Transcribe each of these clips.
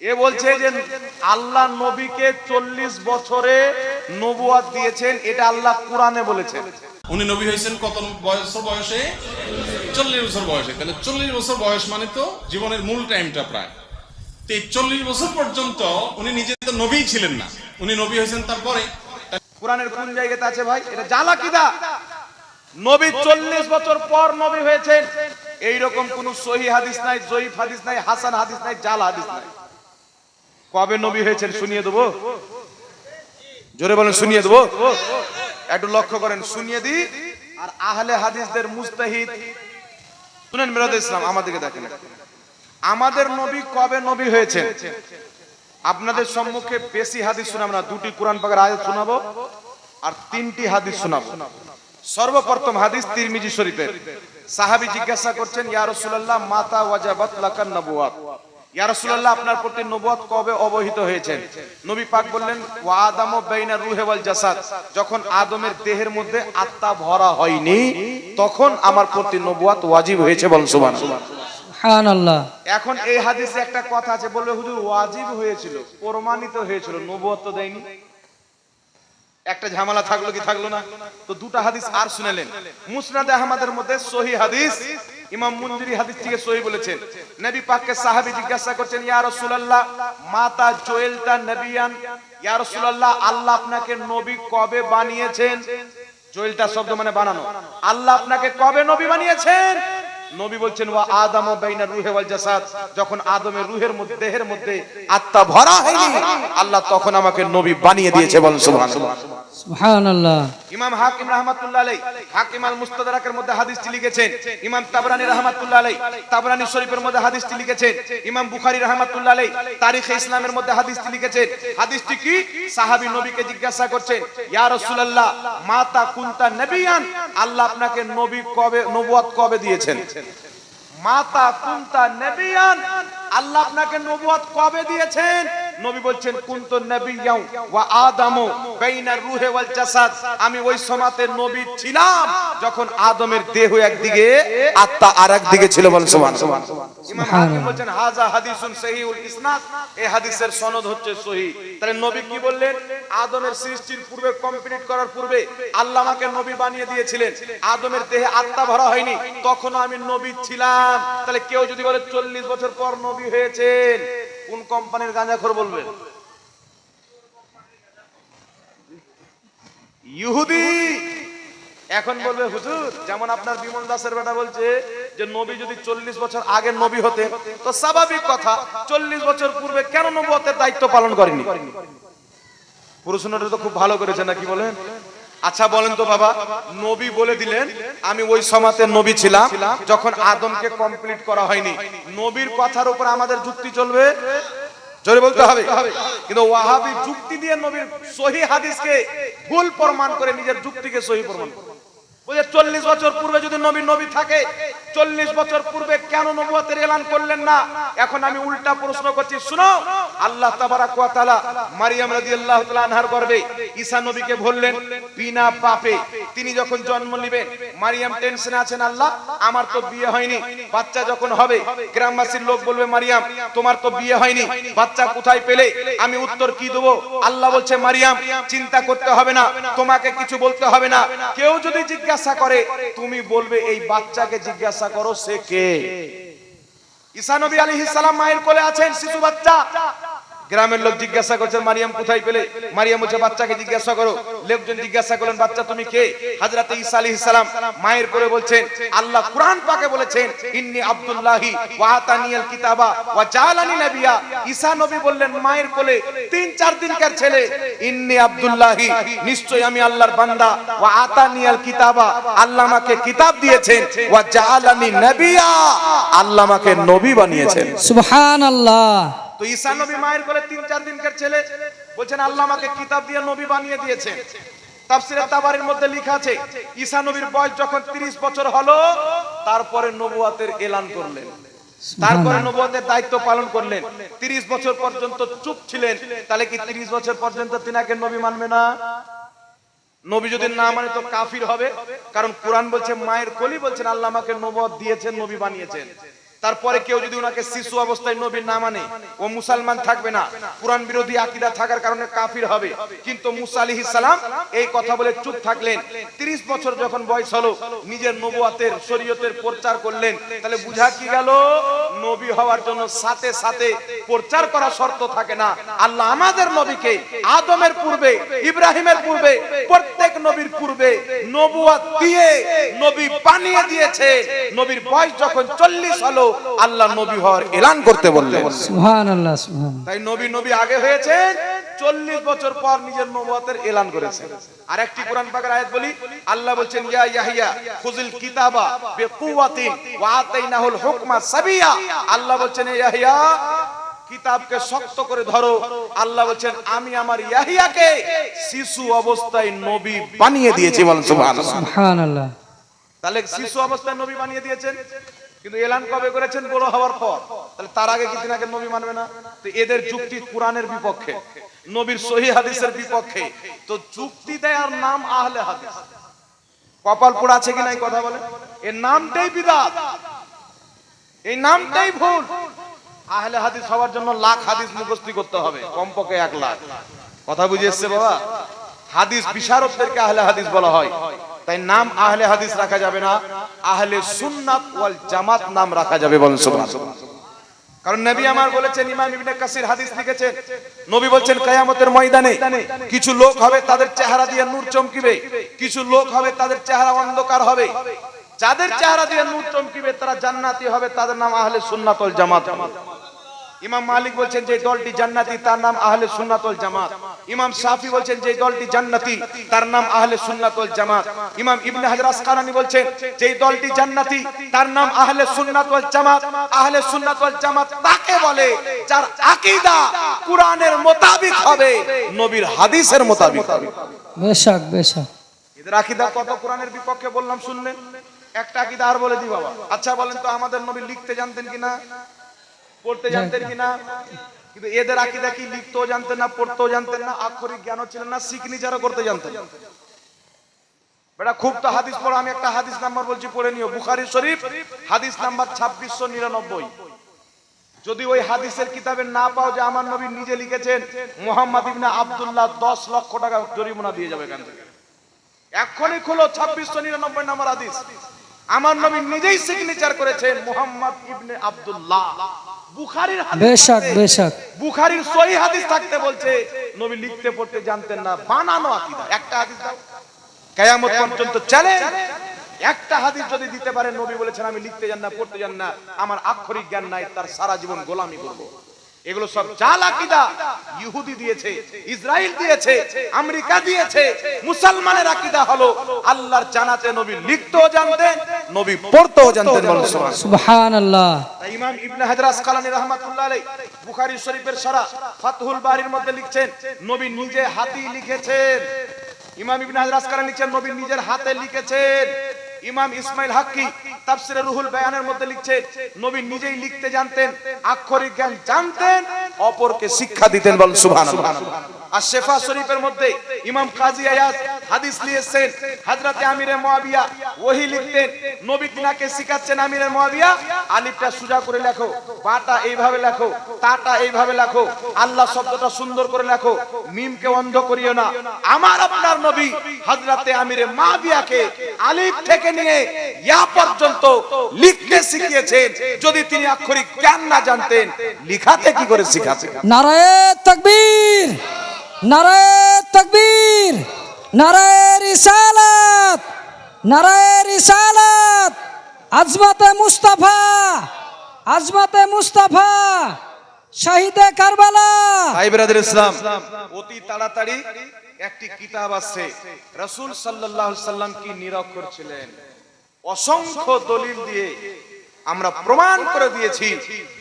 এ বলছে যে আল্লাহ নবীকে চল্লিশ বছরে নবুয়াত দিয়েছেন এটা আল্লাহ কোরআনে বলেছেন। উনি নবী হয়েছেন কত বছর বয়সে? চল্লিশ বছর বয়সে। তাহলে চল্লিশ বছর বয়স মানে তো জীবনের মূল টাইমটা প্রায়। তো এই চল্লিশ বছর পর্যন্ত উনি নিজে তো নবী ছিলেন না। উনি নবী হয়েছেন তারপরে। কোরআনের কোন জায়গাতে আছে ভাই? এটা জালা কিদা নবী চল্লিশ বছর পর নবী হয়েছেন। এইরকম কোন সহি হাদিস নাই জয়ীফ হাদিস নাই হাসান হাদিস নাই জাল হাদিস নাই। কবে নবী হয়েছেন শুনিয়ে দেবো? জোরে বলেন, শুনিয়ে দেবো? একটু লক্ষ্য করেন, শুনিয়ে দি আর আহলে হাদিসদের মুস্তাহিদ, শুনেন মিরাদ ইসলাম আমাদেরকে দেখেন। আমাদের নবী কবে নবী হয়েছেন? আপনাদের সম্মুখে বেশি হাদিস শোনাবো না দুটি কোরআন পাকের আয়াত শোনাবো আর তিনটি হাদিস শোনাবো। সর্বপ্রথম হাদিস তিরমিজি শরীফের। সাহাবী জিজ্ঞাসা করছেন, ইয়া রাসূলুল্লাহ, মাতা ওয়াজাবাত লাকান নবুয়াত? আপনার প্রতি নবুয়াত কবে অবহিত হয়েছেন? নবী পাক বললেন ওয়া আদামু বাইনা রূহে ওয়াল জাসাদ। যখন আদমের দেহের মধ্যে আত্মা ভরা হয়নি তখন আমার প্রতি নবুয়াত ওয়াজিব হয়েছে বল সুবহানাল্লাহ। সুবহানাল্লাহ। এখন এই হাদিসে একটা কথা আছে বলবে হুজুর ওয়াজিব হয়েছিল প্রমাণিত হয়েছিল নবুয়ত তো দেয়নি। একটা ঝামেলা থাকল কি থাকল না? তো দুটা হাদিস আর শুনেলেন। মুসনাদে আহমদের মধ্যে সহি হাদিস ইমাম মুনজিরি হাদিস থেকে সহি বলেছেন, নবী পাককে সাহাবী জিজ্ঞাসা করছেন, ইয়া রাসূলুল্লাহ, মাতা জোয়েলটা নবিয়ান? ইয়া রাসূলুল্লাহ, আল্লাহ আপনাকে নবী কবে বানিয়েছেন? জোয়েলটা শব্দ মানে বানানো। আল্লাহ আপনাকে কবে নবী বানিয়েছেন? নবী বলছেন, ওয়া আদম বাইনা রুহে ওয়াল জাসাদ। যখন আদমের রুহের মধ্যে, দেহের মধ্যে আত্মা ভরা হয়নি, আল্লাহ তখন আমাকে নবী বানিয়ে দিয়েছে বল সুবহানাল্লাহ। ইমাম হাকিম রাহমাতুল্লাহ আলাইহি, হাকিম আল মুস্তাদরাকের মধ্যে হাদিসটি লিখেছেন। ইমাম তাবরানী রাহমাতুল্লাহ আলাইহি, তাবরানী শরীফের মধ্যে হাদিসটি লিখেছেন। ইমাম বুখারী রাহমাতুল্লাহ আলাইহি, তারিখে ইসলামের মধ্যে হাদিসটি লিখেছেন। হাদিসটি কি? সাহাবী নবীকে জিজ্ঞাসা করছেন, ইয়া রাসূলুল্লাহ, মাতা কুনতা নবিয়ান? আল্লাহ আপনাকে নবী কবে, নবুয়ত কবে দিয়েছেন? মাতা কুনতা নবিয়ান? আল্লাহ আপনাকে নবুয়ত কবে দিয়েছেন? নবী বলছেন কুনতু নবিয়াও ওয়া আদামু বাইনা রূহে ওয়াল জাসাদ। আমি ওই সময়তে নবী ছিলাম যখন আদমের দেহ একদিকে আত্মা আরেকদিকে ছিল বল সুবহানাল্লাহ ইমাম হাকিম বলছেন হাজা হাদিসুন সহিহুল ইসনাদ। এই হাদিসের সনদ হচ্ছে সহি তাহলে নবী কি বললেন? আদমের সৃষ্টির পূর্বে কমপ্লিট করার পূর্বে আল্লাহ আমাকে নবী বানিয়ে দিয়েছিলেন। আদমের দেহে আত্মা ভরা হয়নি। তখন আমি নবী ছিলাম। তাহলে কেউ যদি বলে চল্লিশ বছর পর নবী হয়েছেন। কোন কোম্পানির গাঁজাখোর বলবে? ইহুদি! এখন বলবে, হুজুর, যেমন আপনার বিমল দাসের বেটা বলছে যে, নবী যদি চল্লিশ বছর আগে নবী হতে তো স্বাভাবিক কথা, চল্লিশ বছর পূর্বে কেন নবুয়তের দায়িত্ব পালন করেনি পুরুষটা তো খুব ভালো করেছে নাকি বলেন? আচ্ছা বলেন তো বাবা, নবী বলে দিলেন, আমি ওই সমাতে নবী ছিলাম, যখন আদমকে কমপ্লিট করা হয়নি। নবীর কথার উপর আমাদের যুক্তি চলবে? জোরে বলতে হবে। কিন্তু ওয়াহাবি যুক্তি দিয়ে নবীর সহি হাদিসকে ভুল প্রমাণ করে নিজের যুক্তিকে সহি প্রমাণ করে। চল্লিশ বছর পূর্বে যদি নবী নবী থাকে, চল্লিশ বছর পূর্বে কেন নবুয়তের এলান করলেন না? এখন আমি উল্টা প্রশ্ন করছি, শুনো, আল্লাহ মারিয়াম রাদিয়াল্লাহু তাআলা আনহার ঈসা নবীকে বললেন, বিনা পাপে তিনি যখন জন্ম নেবেন, মারিয়াম টেনশনে আছেন, আল্লাহ, আমার তো বিয়ে হয়নি, বাচ্চা যখন হবে, গ্রামবাসীর লোক বলবে, মারিয়াম, তোমার তো বিয়ে হয়নি, বাচ্চা কোথায় পেলে? আমি উত্তর কি দেবো? আল্লাহ বলছে, মারিয়াম, চিন্তা করতে হবে না, তোমাকে কিছু বলতে হবে না। কেউ যদি জিজ্ঞাসা করে, তুমি বলবে এই বাচ্চাকে জিজ্ঞাসা করো সে কে? ঈসা নবী আলাইহিস সালাম মায়ের কোলে আছেন শিশু বাচ্চা। গ্রামের লোক জিজ্ঞাসা করছেন মারিয়াম, কোথায় পেলে? মারিয়াম বলছে, বাচ্চাকে জিজ্ঞাসা করো। লোকজন জিজ্ঞাসা করলেন, বাচ্চা, তুমি কে? হযরত ঈসা আলাইহিস সালাম মায়ের কোলে বলছেন, আল্লাহ কুরআন পাকে বলেছেন, ইন্নী আব্দুল্লাহি ওয়া আতানিয়াল কিতাবা ওয়া জালানি নাবিয়া। ঈসা নবী বললেন, মায়ের কোলে তিন চার দিনকার ছেলে। ইন্নী আব্দুল্লাহি নিশ্চয় আমি আল্লাহর বান্দা। ওয়া আতানিয়াল কিতাবা, আল্লাহ আমাকে কিতাব দিয়েছেন। ওয়া জালানি নাবিয়া, আল্লাহ আমাকে নবী বানিয়েছেন। সুবহানাল্লাহ। তো ঈসা নবী মায়ের কোলে তিন চার দিনকার ছেলে বলছেন আল্লাহ আমাকে কিতাব দিয়ে নবী বানিয়ে দিয়েছেন। তাফসিরে তাবারির মধ্যে লেখা আছে ঈসা নবীর বয়স যখন 30 বছর হলো তারপরে নবুয়াতের এলান করলেন। তারপরে নবুয়াতের দায়িত্ব পালন করলেন। 30 বছর পর্যন্ত চুপ ছিলেন। তাহলে কি 30 বছর পর্যন্ত তিনাকে নবী মানবে না? নবী যদি না মানে তো কাফির হবে। কারণ কোরআন বলছে মায়ের কলি বলছেন আল্লাহ আমাকে নবুয়াত দিয়েছেন নবী বানিয়েছেন। তারপরে কেউ যদি ওনাকে শিশু অবস্থায় নবীর না মানে ও মুসলমান থাকবে না। কোরআন বিরোধী আকীদা থাকার কারণে কাফির হবে। কিন্তু মুসা আলাইহিস সালাম এই কথা বলে চুপ থাকলেন। 30 বছর যখন বয়স হলো, নিজের নবুয়াতের, শরীয়তের প্রচার করলেন। তাহলে বুঝা কি গেল? নবী হওয়ার জন্য সাথে সাথে প্রচার করা শর্ত থাকে না। আল্লাহ আমাদের নবীকে আদমের পূর্বে, ইব্রাহিমের পূর্বে, প্রত্যেক নবীর পূর্বে নবুয়াত দিয়ে নবী বানিয়ে দিয়েছে। নবীর বয়স যখন চল্লিশ হলো আল্লাহ নবী হওয়ার এলান করতে বললেন। সুবহান। আল্লাহ তাই নবী নবী আগে হয়েছেন চল্লিশ বছর পর নিজের নবুয়াতের এলান করেছেন আর একটি কোরআন পাকের আয়াত বলি আল্লাহ বলছেন ইয়া ইয়াহিয়া খুজিল কিতাবা বিকুওয়াতিন ওয়া আতাইনাহুল হুকমা সাবিয়া। আল্লাহ বলছেন ইয়াহিয়া কিতাবকে শক্ত করে ধরো। আল্লাহ বলছেন আমি আমার ইয়াহিয়াকে শিশু অবস্থায় নবী বানিয়ে দিয়েছি বলেন সুবহানাল্লাহ। সুবহান আল্লাহ তাহলে শিশু অবস্থায় নবী বানিয়ে দিয়েছেন? কিন্তু এলান কবে করেছেন বড় হওয়ার পর? তাহলে তার আগে কিছুদিন আগে নবী মানবে না? তো এদের যুক্তি কোরআনের বিপক্ষে, নবীর সহি হাদিসের বিপক্ষে। তো যুক্তি দেয় আর নাম আহলে হাদিস। কপাল পোড়া আছে কিনা এই কথা বলে? এর নামটাই বিদাত। এই নামটাই ভুল। আহলে হাদিস হওয়ার জন্য লাখ হাদিস মুখস্থি করতে হবে, কমপক্ষে এক লাখ। কথা বুঝে এসছে বাবা? হাদিস বিশারদদেরকে আহলে হাদিস বলা হয়। তাই নাম আহলে হাদিস রাখা যাবে না, আহলে সুন্নাত ওয়াল জামাত নাম রাখা যাবে বলেন সুবহানাল্লাহ। কারণ নবী আমার বলেছেন, ইমাম ইবনে কাসির হাদিস লিখেছেন নবী বলছেন, কিয়ামতের ময়দানে কিছু লোক হবে তাদের চেহারা দিয়ে নূর চমকিবে, কিছু লোক হবে তাদের চেহারা অন্ধকার হবে। যাদের চেহারা দিয়ে নূর চমকিবে, তারা জান্নাতি হবে, তাদের নাম আহলে সুন্নাত ওয়াল জামাত ইমাম মালিক বলছেন যে দলটি জান্নাতি তার নাম আহলে সুন্নাত ওয়াল জামাত। ইমাম শাফি বলছেন যে দলটি জান্নাতি তার নাম আহলে সুন্নাত ওয়াল জামাত। ইমাম ইবনে হাজার আসকালানি বলছেন যে দলটি জান্নাতি তার নাম আহলে সুন্নাত ওয়াল জামাত। আহলে সুন্নাত ওয়াল জামাত তাকে বলে যার আকীদা কোরআনের মোতাবিক হবে নবীর হাদিসের মোতাবিক হবে। বেশক বেশক। এদের আকীদা কত কোরআনের বিপক্ষে বললাম শুনলেন? একটা আকীদা আর বলে দি বাবা। আচ্ছা বলেন তো আমাদের নবী লিখতে জানতেন কিনা? পড়তে জানতেন কিনা? কিন্তু এদের আকীদা কি? লিখতেও জানতেন না পড়তেও জানতেন না আক্ষরিক জ্ঞানও ছিলেন না সিগনেচারও করতে জানতেন। বেটা খুব তো হাদিস পড়ো আমি একটা হাদিস নাম্বার বলছি পড়ে নিও। বুখারী শরীফ হাদিস নাম্বার ছাব্বিশশো নিরানব্বই। যদি ওই হাদিসের কিতাবে না পাও যে আমার নবী নিজে লিখেছেন মোহাম্মদ ইবনে আব্দুল্লাহ দশ লক্ষ টাকা জরিমানা দিয়ে যাবে এখান থেকে। এখনই খুলো ছাব্বিশশো নিরানব্বই নাম্বার হাদিস। আমার নবী নিজেই সিগনেচার করেছেন মোহাম্মদ ইবনে আব্দুল্লাহ। বুখারীর হাদিস বেশক বেশক। বুখারীর সহি হাদিস থাকতে বলছে নবী লিখতে পড়তে জানতেন না বানানো আকীদা। একটা হাদিস দাও। কিয়ামত পর্যন্ত চ্যালেঞ্জ একটা হাদিস যদি দিতে পারে নবী বলেছেন আমি লিখতে জান না পড়তে জান না আমার আক্ষরিক জ্ঞান নাই তার সারা জীবন গোলামি করব। এগুলো সব জাল আকীদা। ইহুদি দিয়েছে ইসরায়েল দিয়েছে আমেরিকা দিয়েছে। মুসলমানের আকীদা হলো আল্লাহর জানাতে নবী লিখতেও জানতেন নবী পড়তেও জানতেন সুবহানাল্লাহ। তাই ইমাম ইবনে হাজার আসকালানি রাহমাতুল্লাহ আলাইহি বুখারী শরীফের সারা ফাতহুল বারির মধ্যে লিখছেন নবী নিজে হাতি লিখেছেন। ইমাম ইবনে হাজার আসকালানি লিখছেন নবী নিজের হাতে লিখেছেন। ইমাম ইসমাইল হাক্কি তাফসিরে রুহুল বায়ানের মধ্যে লিখছে, নবী নিজেই লিখতে জানতেন, আক্ষরিক জ্ঞান জানতেন, অপরকে শিক্ষা দিতেন বল সুবহানাল্লাহ। আর শেফা শরীফের মধ্যে ইমাম কাজী আয়াজ হাদিস নিয়েছেন হযরতে আমিরে মুয়াবিয়া ওহি লিখতেন, নবী তিনাকে শিখাচ্ছেন আমিরে মুয়াবিয়া আলিফটা সোজা করে লেখো, বাটা এইভাবে লেখো, তাটা এইভাবে লেখো, আল্লাহ শব্দটা সুন্দর করে লেখো, মিমকে অন্ধ করিও না। আমার আপনার নবী হযরতে আমিরে মুয়াবিয়াকে আলিফ থেকে নিয়ে ইয়া পর্যন্ত লিখতে শিখিয়েছেন, যদি তিনি আক্ষরিক জ্ঞান না জানতেন, লিখাতে কি করে শিখাতেন নারায়ে তাকবীর নারায়ে তাকবীর। নারায়ে রিসালাত নারায়ে রিসালাত। আজমাতে মুস্তাফা আজমাতে মুস্তাফা, শাহিদে কারবালা। ভাই ব্রাদার ইসলাম, অতি তাড়াতাড়ি একটি কিতাব আছে, রাসূল সাল্লাল্লাহু সাল্লাম কি নিরক্ষর ছিলেন অসংখ্য দলিল দিয়ে আমরা প্রমাণ করে দিয়েছি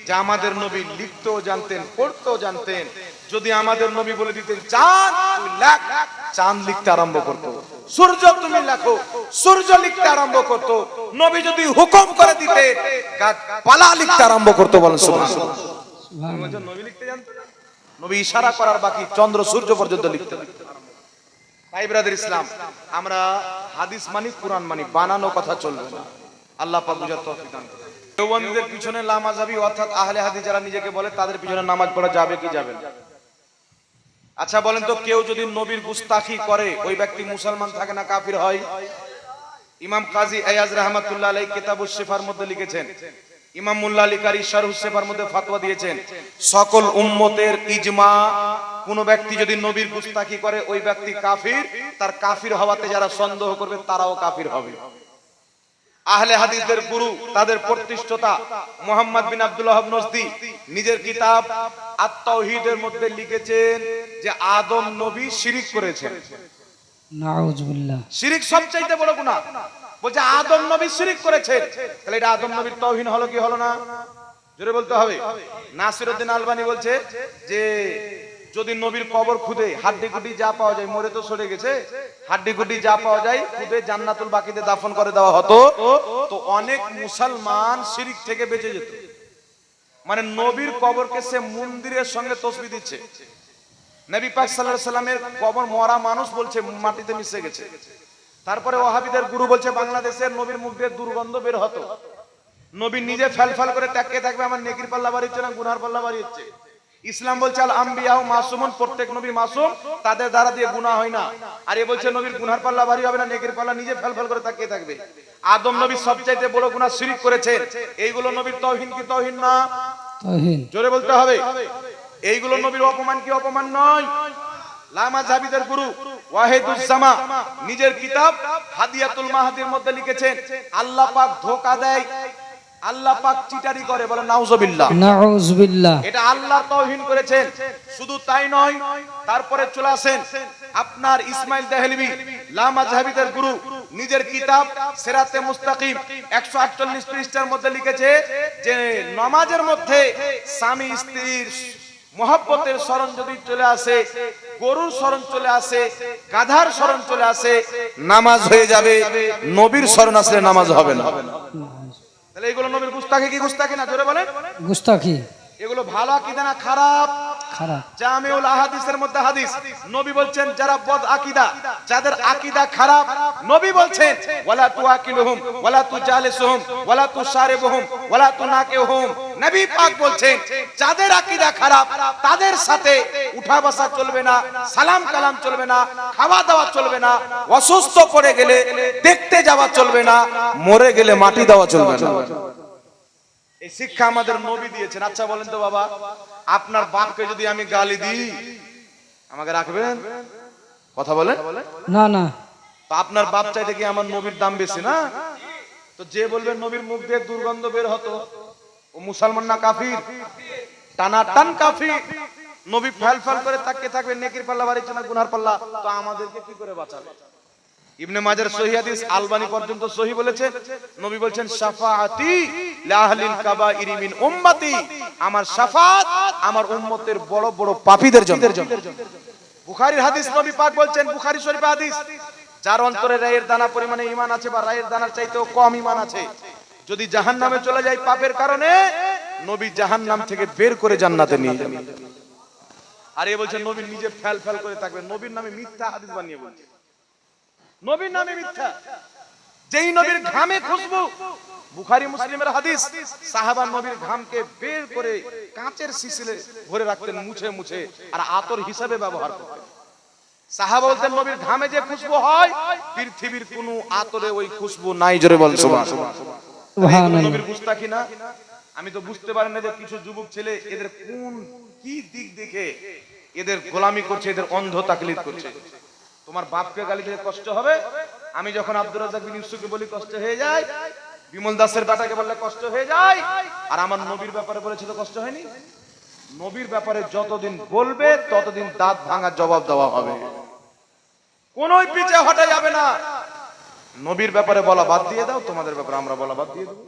যে আমাদের নবী লিখতেও জানতেন, পড়তেও জানতেন যদি আমাদের নবী বলে দিতেন চাঁদ তুই লেখ চাঁদ লিখতে আরম্ভ করতো সূর্য তুমি লেখো সূর্য লিখতে আরম্ভ করতো নবী যদি হুকুম করে দিতেন পালা লিখতে আরম্ভ করতো বলেন নবী লিখতে জানতেন না? নবী ইশারা করার বাকি চন্দ্র সূর্য পর্যন্ত লিখতে ভাই ব্রাদার ইসলাম আমরা হাদিস মানি কোরআন মানি বানানো কথা চলবে না। আল্লাহ পাক বুঝার তৌফিক দান করুন। দেওবন্দীদের পিছনে লামাজাবি অর্থাৎ আহলে হাদিস যারা নিজেকে বলে তাদের পিছনে নামাজ পড়া যাবে কি যাবে না? আচ্ছা বলেন তো কেউ যদি নবীর গুস্তাখি করে, ওই ব্যক্তি মুসলমান থাকে না কাফির হয়? ইমাম কাজী আয়াজ রহমাতুল্লাহ আলাই কিতাবুস শিফার মধ্যে লিখেছেন, ইমাম মুল্লা আলী কারি শারহুস শিফার মধ্যে ফতোয়া দিয়েছেন, সকল উম্মতের ইজমা, কোন ব্যক্তি যদি নবীর গুস্তাখি করে, ওই ব্যক্তি কাফির, তার কাফির হওয়াতে যারা সন্দেহ করবে, তারাও কাফির হবে। আহলে হাদিসদের গুরু তাদের প্রতিষ্ঠতা মোহাম্মদ বিন আব্দুল ওয়াহাব নজদি নিজের কিতাব আত-তাওহীদের মধ্যে লিখেছেন যে আদম নবী শিরিক করেছেন। নাউজুবিল্লাহ শিরিক সবচাইতে বড় গুনাহ। বলছে আদম নবী শিরিক করেছেন। তাহলে এটা আদম নবীর তৌহিন হলো কি হলো না? জোরে বলতে হবে। নাসিরউদ্দিন আলবানি বলছে যে যদি নবীর কবর খুদে হাড্ডি গুড্ডি যা পাওয়া যায়, মরে তো সরে গেছে। হাড্ডি গুড্ডি যা পাওয়া যায়, খুদে জান্নাতুল বাকিতে দাফন করে দেওয়া হতো। তো অনেক মুসলমান শিরিক থেকে বেঁচে যেত। মানে নবীর কবরকে সে মন্দিরের সঙ্গে তসবি দিচ্ছে। নবী পাক আলাইহি সাল্লামের কবর মরা মানুষ বলছে, মাটিতে মিশে গেছে। তারপরে ওহাবিদের গুরু বলছে বাংলাদেশের নবীর মুখ দিয়ে দুর্গন্ধ বের হতো। নবী নিজে ফেল করে তাকিয়ে থাকবে, আমার নেকির পাল্লা বাড়ি হচ্ছে না, গুনার পাল্লা বাড়ি হচ্ছে ইসলাম বলছে আল আম্বিয়াও মাসুমুন প্রত্যেক নবী মাসুম তাদের দ্বারা দিয়ে গুনাহ হয় না। আর এ বলছে নবীর গুনার পাল্লা ভারী হবে না নেকির পাল্লা নিজে ফেল ফেল করে তাকিয়ে থাকবে। আদম নবী সবচাইতে বড় গুনাহ শিরিক করেছেন। এইগুলো নবীর তৌহিন কি তৌহিন না? তহিন। জোরে বলতে হবে। এইগুলো নবীর অপমান কি অপমান নয়? লামা জাবিদের গুরু ওয়াহিদুজ্জামা নিজের কিতাব হাদিয়াতুল মাহাদির মধ্যে লিখেছেন আল্লাহ পাক ধোকা দেয় আল্লাহ পাক চিটারি করে বলে নাউজুবিল্লাহ। নাউজুবিল্লাহ। এটা আল্লাহ তৌহিন করেছেন। শুধু তাই নয় তারপরে চলে আসেন আপনার ইসমাইল দেহলভি লামা জাহাবিদের গুরু। নিজের কিতাব সেরাতে মুস্তাকিম 148 পৃষ্ঠার মধ্যে লিখেছে যে নামাজের মধ্যে স্বামী স্ত্রীর মহব্বতের স্মরণ যদি চলে আসে গরুর স্মরণ চলে আসে গাধার স্মরণ চলে আসে নামাজ হয়ে যাবে নবীর স্মরণ আসলে নামাজ হবে না। তাহলে এগুলো নবীর গুস্তাখি কি গুস্তাখি না? জোরে বলেন। গুস্তাখি। এগুলো ভালো আকিদা না খারাপ? খারাপ যাদের আকিদা খারাপ খারাপ, তাদের সাথে উঠা বসা চলবে না সালাম কালাম চলবে না খাওয়া দাওয়া চলবে না, অসুস্থ পড়ে গেলে দেখতে যাওয়া চলবে না, মরে গেলে মাটি দেওয়া চলবে না। এই শিক্ষা আমাদের নবী দিয়েছেন। আচ্ছা বলেন তো বাবা আপনার বাপকে যদি আমি গালি দিই আমাকে রাখবেন? কথা বলে না না। তো আপনার বাপ চাইতে কি আমার নবীর দাম বেশি না? তো যে বলবে নবীর মুখ দিয়ে দুর্গন্ধ বের হতো ও মুসলমান না কাফির? টানা টান কাফির। নবী ফেল ফেল করে তাকিয়ে থাকবে নেকির পাল্লা বাড়িছে না গুনার পাল্লা। তো আমাদেরকে কি করে বাঁচাবে? ইবনে মাজার সহি হাদিস আলবানি পর্যন্ত সহি বলেছেন নবী বলছেন, শাফাআতি লাহলিল কাবাইরি মিন উম্মতি। আমার আমার উম্মতের বড় বড় পাপীদের জন্য। বুখারীর হাদিস নবী পাক বলছেন, বুখারী শরীফে হাদিস, যার অন্তরে রায়ের দানা পরিমাণে ঈমান আছে বা রায়ের দানার চাইতেও কম ঈমান আছে। যদি জাহান্নামে চলে যায় পাপের কারণে, নবী জাহান্নাম থেকে বের করে জান্নাতে নিয়ে যাবে। আর এ বলছেন, নবী নিজে ফেল ফেল করে থাকবে নবীর নামে মিথ্যা হাদিস বানিয়ে বলছে নবীর নামে মিথ্যা। যেই নবীর ঘামে খুশবু বুখারী মুসলিমের হাদিস সাহাবা নবীর ঘামকে বের করে কাঁচের শিশিলে ভরে রাখতেন মুছে মুছে আর আতর হিসাবে ব্যবহার করতেন। সাহাবা বলতেন নবীর ঘামে যে খুশবু হয় পৃথিবীর কোনো আতরে ওই খুশবু নাই জোরে বল সুবহানাল্লাহ সুবহানাল্লাহ নবীর গুস্তাখি না? আমি তো বুঝতে পারি না যে কিছু যুবক ছেলে এদের কোন কি দিক দেখে এদের গোলামি করছে এদের অন্ধ তাকলিদ করছে। তোমার বাপকে গালি দিলে কষ্ট হবে? আমি যখন আব্দুর রাজাক বিন ইউসুফকে বলি কষ্ট হয়ে যায়, বিমল দাসের বেটাকে বললে কষ্ট হয়ে যায়, আর আমার নবীর ব্যাপারে বলেছে তো কষ্ট হয়নি? নবীর ব্যাপারে যতদিন বলবে, ততদিন দাঁত ভাঙার জবাব দেওয়া হবে। কোন পিছে হটা যাবে না। নবীর ব্যাপারে বলা বাদ দিয়ে দাও, তোমাদের ব্যাপারে আমরা বলা বাদ দিয়ে দেবো।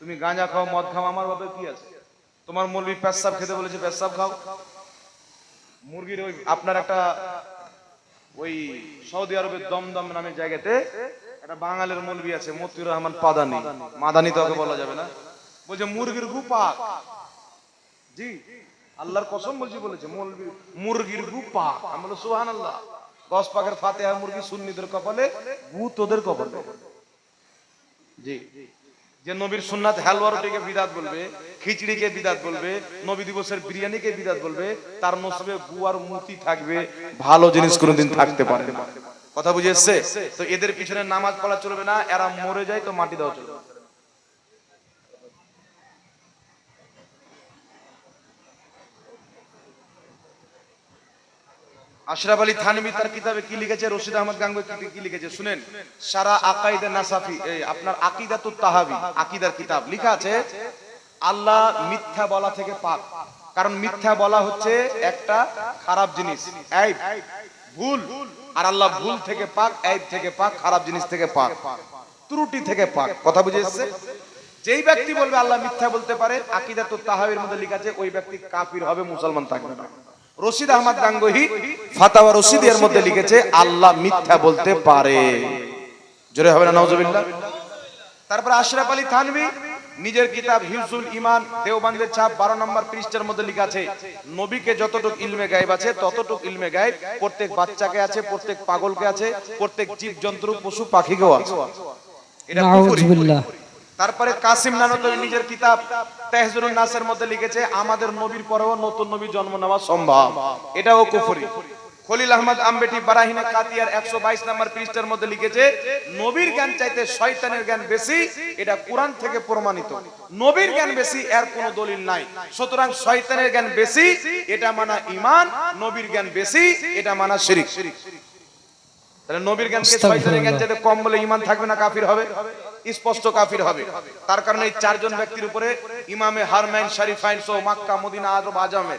তুমি গাঁজা খাও, মদ খাও, আমার ব্যাপারে কি আছে? তোমার মুরগি পেশাব খেতে বলেছে, পেশাব খাও। মুরগির ওই আপনার একটা ওই সৌদি আরবের দমদম নামের জায়গাতে একটা বাঙালির মৌলবি আছে, মতিউর রহমান পাদানি। মাদানি তো ওকে বলা যাবে না। বলছে, মুরগির গু পাক জি, আল্লাহর কসম বলছি বলেছে মৌলবি মুরগির গু পাক আমি বলো সুহান আল্লাহ গস পাকের ফাতেহা মুরগি সুন্নিদের কপালে গু তোদের কপালে। জি। যে নবীর সুন্নাত রুটিকে বিদাত বলবে, খিচড়িকে বিদাত বলবে, নবী দিবসের বিরিয়ানিকে বিদাত বলবে, তার নসবে গুয়ার মূর্তি থাকবে, ভালো জিনিস কোনোদিন থাকতে পারে কথা বুঝে এসছে? তো এদের পিছনে নামাজ পড়া চলবে না, এরা মরে যায় তো মাটি দেওয়া চলবে। আশরাফ আলী থানভী তার কিতাবে কি লিখেছে? রশিদ আহমদ গাঙ্গুই কি- লিখেছে? শুনেন। সারা আকাইদা নাসাফি, এই আপনার আকিদাতুত তাহাবি, আকিদার কিতাব লেখা আছে, আল্লাহ মিথ্যা বলা থেকে পাক। কারণ মিথ্যা বলা হচ্ছে একটা খারাপ জিনিস এই ভুল। আর আল্লাহ ভুল থেকে পাক এই থেকে পাক, খারাপ জিনিস থেকে পাক। ত্রুটি থেকে পাক। কথা বুঝে এসছে? যেই ব্যক্তি বলবে আল্লাহ মিথ্যা বলতে পারে আকিদাতুত তাহাবির মধ্যে লেখা আছে, ওই ব্যক্তি কাফির হবে, মুসলমান থাকবে না। রশিদ আহমদ গাঙ্গহি, ফাতাওয়া রশিদের মধ্যে লিখেছে, আল্লাহ মিথ্যা বলতে পারে। জোরে হবে না নওজবিল্লাহ তারপর আশরাফ আলী থানভী, নিজের কিতাব হিউজুল ইমান দেওবান্দের ছাপ, বারো নম্বর পৃষ্ঠার মধ্যে লেখা আছে, নবীকে যতটুক ইলমে গায়েব আছে, ততটুক ইলমে গায়েব, প্রত্যেক বাচ্চাকে আছে, প্রত্যেক পাগলকে আছে, প্রত্যেক জীব জন্তু পশু পাখিকেও আছে। এটা তারপরে কাসিম নানতরি নিজের কিতাব তেহজুরুন নাসের মধ্যে লিখেছে আমাদের নবীর পরেও নতুন নবী জন্ম নেওয়া সম্ভব। এটাও কুফরি। খলিল আহমদ আম্বেটি বারাহিনা কাতিয়ার 122 নম্বর পৃষ্ঠার মধ্যে লিখেছে নবীর জ্ঞান চাইতে শয়তানের জ্ঞান বেশি এটা কোরআন থেকে প্রমাণিত। নবীর জ্ঞান বেশি এর কোনো দলিল নাই। সুতরাং শয়তানের জ্ঞান বেশি এটা মানা ঈমান নবীর জ্ঞান বেশি এটা মানা শিরক। তাহলে নবীর জ্ঞানকে শয়তানের জ্ঞান চাইতে কম বলে ঈমান থাকবে না কাফির হবে? স্পষ্ট কাফির হবে। তার কারণে এই চারজন ব্যক্তির উপরে ইমামে হারমাইন শরীফাইন সো মক্কা, মদিনা আজম আজমে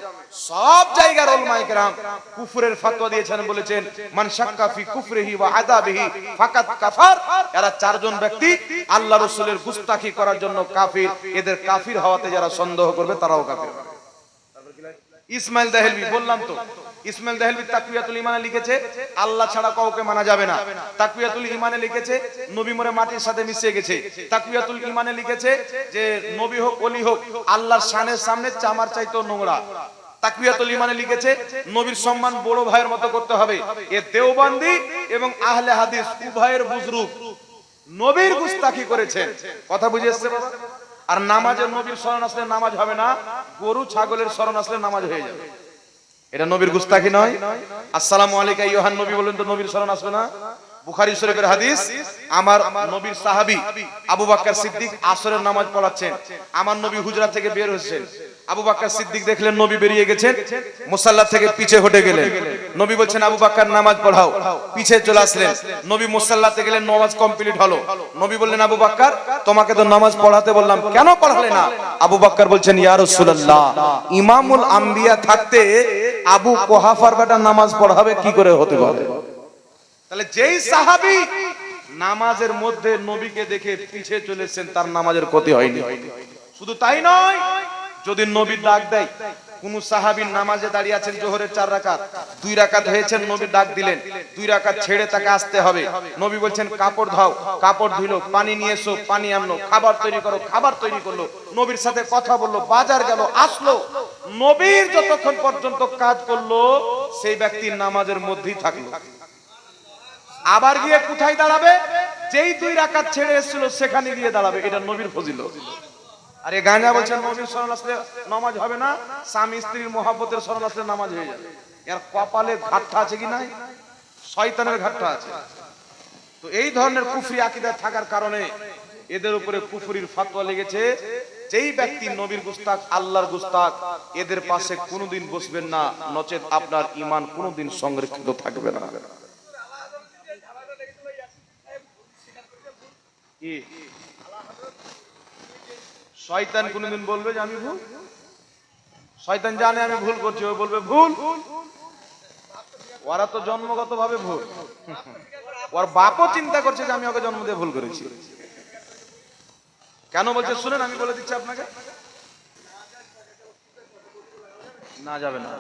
সব জায়গার ওলামায়ে কেরাম কুফরের ফতোয়া দিয়েছেন, বলেছেন, মান শাক্কা ফি কুফরিহি ওয়া আযাবিহি ফাকাত কাফার। এরা চারজন ব্যক্তি আল্লাহ রাসূলের গুস্তাখি করার জন্য কাফির। এদের কাফির হওয়াতে যারা সন্দেহ করবে, তারাও কাফির। হবে ইসমাইল দাহেলবি বললাম তো। ইসমাইল দাহেলবি তাকবিয়াতুল ইমানে লিখেছে, আল্লাহ ছাড়া কাউকে মানা যাবে না। তাকবিয়াতুল ইমানে লিখেছে, নবী মরে মাটির সাথে মিশে গেছে। তাকবিয়াতুল ইমানে লিখেছে যে, নবী হোক, ওলি হোক, আল্লাহর শানের সামনে চামার চাইতো নোংরা। তাকবিয়াতুল ইমানে লিখেছে, নবীর সম্মান বড় ভাইয়ের মতো করতে হবে। এ দেওবান্দি এবং আহলে হাদিস উভয়ের বুজরুক। নবীর গুস্তাখি করেছেন। কথা বুঝে এসছে বাবা? আর নামাজের নবীর স্মরণ আসলে নামাজ হবে না, গরু, ছাগলের স্মরণ আসলে নামাজ হয়ে যাবে। এটা নবীর গুস্তাখি নয়। আসসালামু আলাইকা ইউহান নবী, বলেন তো নবীর স্মরণ আসবে না? বুখারি শরীফের হাদিস, আমার নবীর সাহাবি আবু বাক্কার সিদ্দিক আসরের নামাজ পড়াচ্ছেন। আমার নবী হুজরা থেকে বের হয়েছেন। আবু বকর সিদ্দিক দেখলেন নবী বেরিয়ে গেছেন মুসাল্লা থেকে পিছে হটে গেলেন। নবী বলছেন, আবু বকর নামাজ পড়াও। পিছে চলে আসলেন। নবী মুসাল্লাতে গেলেন, নামাজ কমপ্লিট হলো। নবী বললেন, আবু বকর তোমাকে তো নামাজ পড়াতে বললাম, কেন পড়ালে না? আবু বকর বলছেন, ইয়া রাসূলুল্লাহ, ইমামুল আম্বিয়া থাকতে আবু কোহাফার বেটা নামাজ পড়াবে, কি করে হতে পারে? তাহলে যেই সাহাবী নামাজের মধ্যে নবীকে দেখে পিছিয়ে চলেছেন, তার নামাজের ক্ষতি হয়নি। শুধু তাই নয় যদি নবী ডাক দেয়, কোন সাহাবীর নামাজে দাঁড়িয়ে আছেন জোহরের চার রাকাত, দুই রাকাত হয়েছেন নবী ডাক দিলেন, দুই রাকাত ছেড়ে তাকে আসতে হবে। নবী বলছেন, কাপড় ধাও, কাপড় ধুইলো, পানি নিয়ে এসো, পানি আনলো, খাবার তৈরি করো, খাবার তৈরি করল। নবীর সাথে কথা বলল, বাজার গেল, আসলো। নবীর যতক্ষণ পর্যন্ত কাজ করল, সেই ব্যক্তির নামাজের মধ্যেই থাকল। আবার গিয়ে কোথায় দাঁড়াবে? যেই দুই রাকাত ছেড়ে এসেছিল, সেখানে গিয়ে দাঁড়াবে। এটা নবীর ফজিল আরে গাঁজা বলছেন নবীর শরণ আসলে নামাজ হবে না, স্বামী স্ত্রীর মহাব্বতের শরণ আসলে নামাজ হয়ে যাবে। এর কপালে ঘাটটা আছে কি নাই? শয়তানের ঘাটটা আছে। তো এই ধরনের কুফরি আকিদা থাকার কারণে এদের উপরে কুফরির ফাতোয়া লেগেছে, যেই ব্যক্তি নবীর গুস্তাক আল্লাহর গুস্তাক এদের পাশে কোনোদিন বসবেন না, নচেত আপনার ইমান কোনোদিন সংরক্ষিত থাকবে না। কি? শয়তান কোনদিন বলবে যে আমি ভুল? শয়তান জানে আমি ভুল করছি, ও বলবে ভুল। ওরা তো জন্মগত ভাবে ভুল। ওর বাপও চিন্তা করছে যে আমি ওকে জন্ম দিয়ে ভুল করেছি। কেন বলছে? শুনেন, আমি বলে দিচ্ছি আপনাকে। না, যাবে না।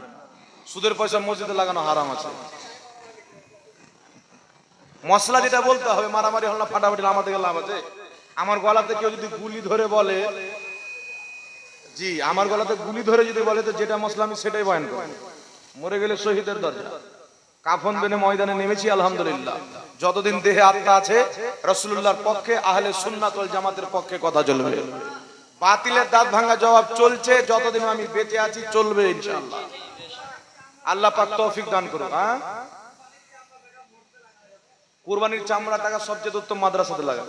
সুদের পয়সা মসজিদে লাগানো হারাম আছে। মশলা যেটা বলতে হবে, মারামারি হল না, ফাটাফাটি আমাদের লাভ আছে। আমার গলাতে কেউ যদি গুলি ধরে বলে, জি, আমার গলাতে গুলি ধরে যদি বলে, তো যেটা মশলা আমি সেটাই বয়ান করি। মরে গেলে শহীদের দরজা। কাফন বেনে ময়দানে নেমেছি, আলহামদুলিল্লাহ। যতদিন দেহে আত্মা আছে রসুল্লাহর পক্ষে, আহলে সুন্নাতল জামাতের পক্ষে কথা চলবে। বাতিলের দাঁত ভাঙা জবাব চলছে, যতদিন আমি বেঁচে আছি, চলবে ইনশাআল্লাহ। আল্লাহ পাক তৌফিক দান করুন হ্যাঁ? কুরবানির চামড়া টাকা সবচেয়ে উত্তম মাদ্রাসাতে লাগা